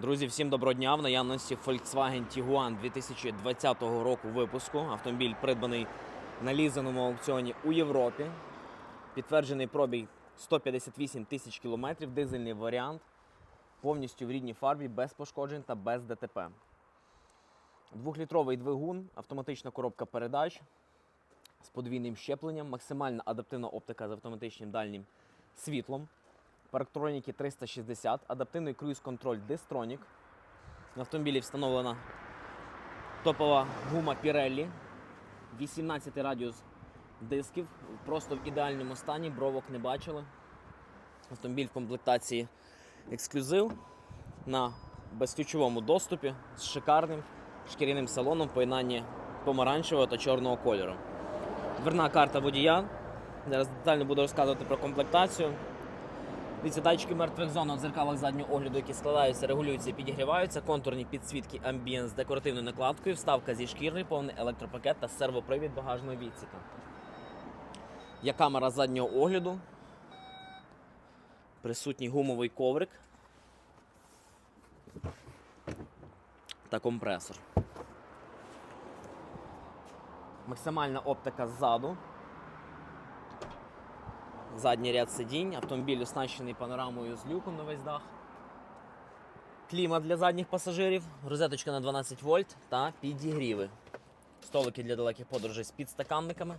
Друзі, всім доброго дня. В наявності Volkswagen Tiguan 2020 року випуску. Автомобіль придбаний на лізаному аукціоні у Європі. Підтверджений пробіг 158 тисяч кілометрів, дизельний варіант, повністю в рідній фарбі, без пошкоджень та без ДТП. Двохлітровий двигун, автоматична коробка передач з подвійним щепленням, максимальна адаптивна оптика з автоматичним дальнім світлом. Парктроніки 360, адаптивний круїз-контроль Distronic. На автомобілі встановлена топова гума Pirelli, 18 радіус дисків, просто в ідеальному стані, бровок не бачили. Автомобіль в комплектації ексклюзив на безключовому доступі з шикарним шкіряним салоном в поєднанні помаранчевого та чорного кольору. Дверна карта водія. Зараз детально буду розказувати про комплектацію. Дивіться, датчики мертвих зон у дзеркалах заднього огляду, які складаються, регулюються підігріваються, контурні підсвітки Ambience з декоративною накладкою, вставка зі шкіри, повний електропакет та сервопривід багажного відсіка. Є камера заднього огляду, присутній гумовий коврик та компресор. Максимальна оптика ззаду. Задній ряд сидінь, автомобіль оснащений панорамою з люком на весь дах. Клімат для задніх пасажирів, розеточка на 12 вольт та підігріви. Столики для далеких подорожей з підстаканниками.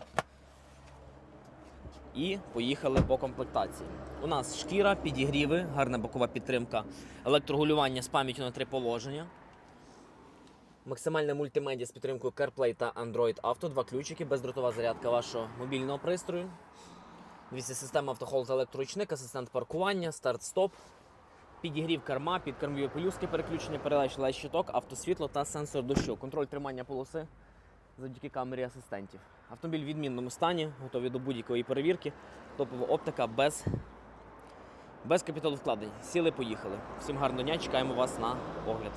І поїхали по комплектації. У нас шкіра, підігріви, гарна бокова підтримка, електрогулювання з пам'яттю на три положення. Максимальна мультимедіа з підтримкою CarPlay та Android Auto, два ключики, бездротова зарядка вашого мобільного пристрою. Дивіться, система автохолд електроручник, асистент паркування, старт-стоп, підігрів керма, підкермові пелюстки, переключення передач лайт щиток, автосвітло та сенсор дощу, контроль тримання полоси завдяки камері асистентів. Автомобіль в відмінному стані, готовий до будь-якої перевірки. Топова оптика без, без капіталовкладень. Сіли, поїхали. Всім гарного дня, чекаємо вас на огляд.